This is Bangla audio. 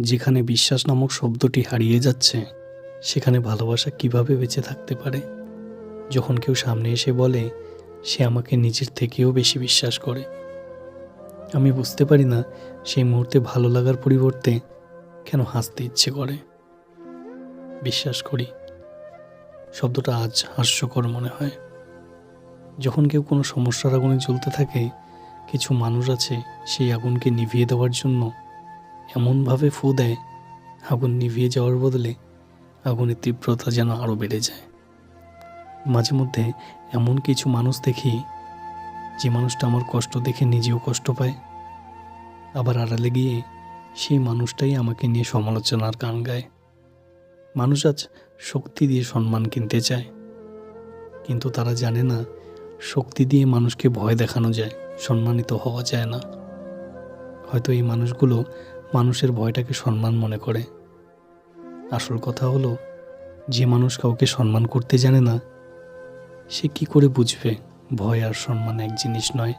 যেখানে বিশ্বাস নামক শব্দটি হারিয়ে যাচ্ছে, সেখানে ভালোবাসা কীভাবে বেঁচে থাকতে পারে? যখন কেউ সামনে এসে বলে, সে আমাকে নিজের থেকেও বেশি বিশ্বাস করে। আমি বুঝতে পারি না, সেই মুহূর্তে ভালো লাগার পরিবর্তে কেন হাসতে ইচ্ছে করে। বিশ্বাস করি, শব্দটা আজ হাস্যকর মনে হয়। যখন কেউ কোনো সমস্যার আগুনে জ্বলতে থাকে, কিছু মানুষ আছে সেই আগুনকে নিভিয়ে দেওয়ার জন্য এমনভাবে ফু দেয়, আগুন নিভিয়ে যাওয়ার বদলে আগুনের তীব্রতা যেন আরও বেড়ে যায়। মাঝে মধ্যে এমন কিছু মানুষ দেখি, যে মানুষটা আমার কষ্ট দেখে নিজেও কষ্ট পায়। আবার আড়ালে গিয়ে সেই মানুষটাই আমাকে নিয়ে সমালোচনার গান গায়। মানুষ আজ শক্তি দিয়ে সম্মান কিনতে চায়, কিন্তু তারা জানে না শক্তি দিয়ে মানুষকে ভয় দেখানো যায়, সম্মানিত হওয়া যায় না। হয়তো এই মানুষগুলো মানুষের ভয়টাকে সম্মান মনে করে। আসল কথা হলো, যে মানুষ কাউকে সম্মান করতে জানে না, সে কি করে বুঝবে? ভয় আর সম্মান এক জিনিস নয়।